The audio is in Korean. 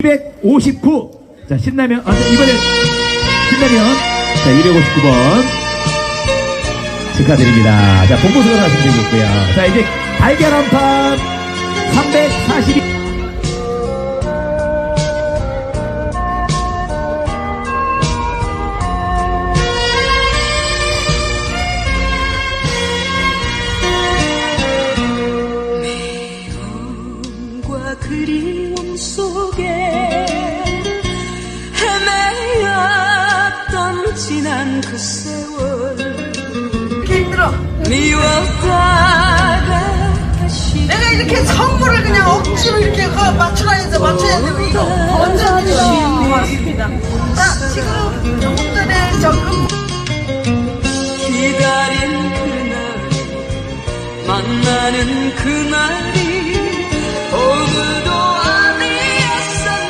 259. 자, 신라면, 아, 이번엔 신라면. 자, 259번. 축하드립니다. 자, 본고수가 하시면 되겠고요. 자, 이제 달걀 한 판. 342. 그리움 속에 헤매였던 지난 그 세월. 미웠다가 다시 내가 이렇게 선물을 그냥 억지로 이렇게 그 맞춰라 해서 맞춰야 되고 이거 언제든지 고맙습니다. 자, 지금 전에 적금. 기다린 그날 만나는 그날이